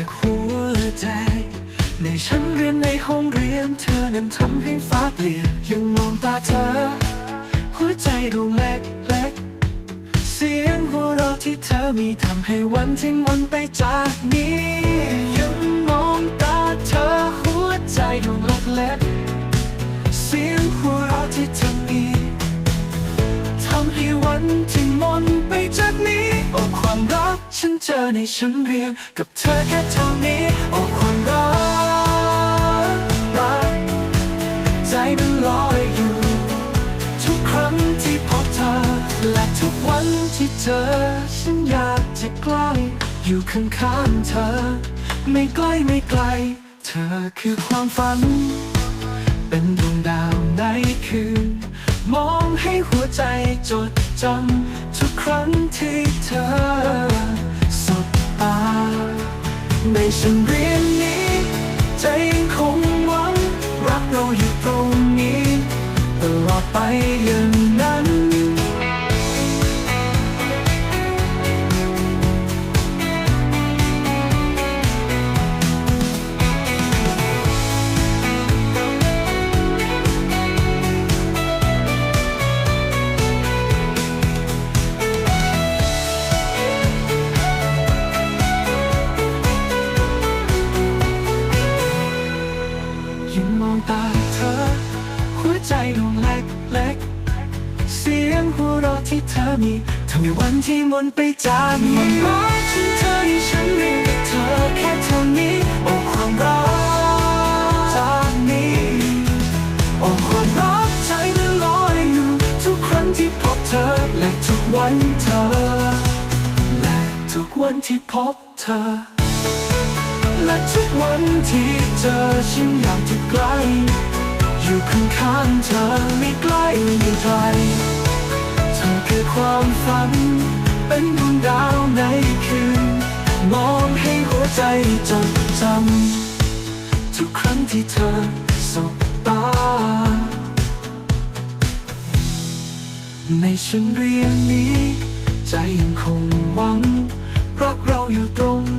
จากหัวใจ ในชั้นเรียนในห้องเรียน เธอนั้นทำให้ฟ้าเปลี่ยนยังมองตาเธอ หัวใจดวงเล็กเล็กๆเสียงหัวเราะที่เธอมีทำให้วันที่มันไปจากนี้ อในชั้นเรียนกับเธอแค่เท่านี้โอ้ความรักรักใจมันลอยอยู่ ทุกครั้งที่พบเธอ และทุกวันที่เจอฉันอยากจะใกล้อยู่ข้างๆเธอ ไม่ใกล้ไม่ไกล เธอคือความฝัน เป็นดวงดาวในคืน มองให้หัวใจจดจำทุกครั้งที่เธอ ในชั้นเรียนนี้ใจยังคงหวังรักเราอยู่ตรงนี้ตลอดไปยัง ใจดวงเล็กเล็กเสียงหัวเราะที่เธอมีทำให้วันที่มนไปจากมันรักฉันเธอที่ฉันมีกับเธอแค่เท่านี้โอ้ความรักจากนี้โอ้ความรักใจมันลอยอยู่ทุกครั้งที่พบเธอและทุกวันเธอ และทุกวันที่พบเธอ และทุกวันที่เจอฉันอยากจะใกล้ อยู่ข้างๆเธอไม่ใกล้ไม่ไกลเธอคือความฝัน เป็นดวงดาวในคืน มองให้หัวใจจดจำทุกครั้งที่เธอสบตา ในชั้นเรียนนี้ ใจยังคงหวังรักเราอยู่ตรง